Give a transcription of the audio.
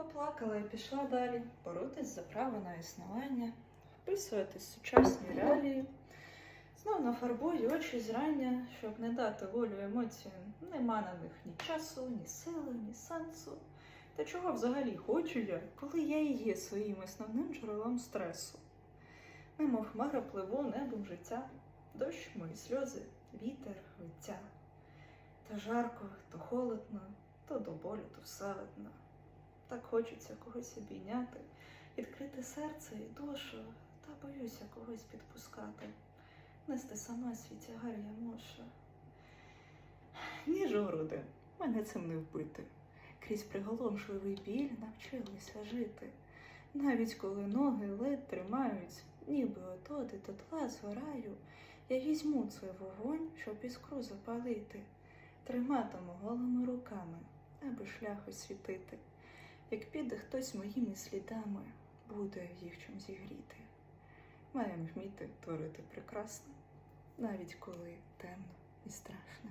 Поплакала і пішла далі, боротись за право на існування, вписуватись в сучасні реалії. Знов нафарбую очі зрання, щоб не дати волю емоціям. Нема на них ні часу, ні сили, ні сенсу. Та чого взагалі хочу я, коли я і є своїм основним джерелом стресу? Немов хмара пливу небом життя, дощ мої сльози, вітер, виття. Та жарко, то холодно, то до болю, то все одно. Так хочеться когось обійняти, відкрити серце і душу, та боюся когось підпускати. Нести сама свій тягар я можу. Ніж у груди, мене цим не вбити. Крізь приголомшливий біль навчилися жити. Навіть коли ноги ледь тримають, ніби отот і тотла згораю, я візьму цей вогонь, щоб іскру запалити, триматиму голими руками, аби шлях освітити. Як піде хтось моїми слідами, буде їх чим зігріти. Маємо вміти творити прекрасне, навіть коли темно і страшно.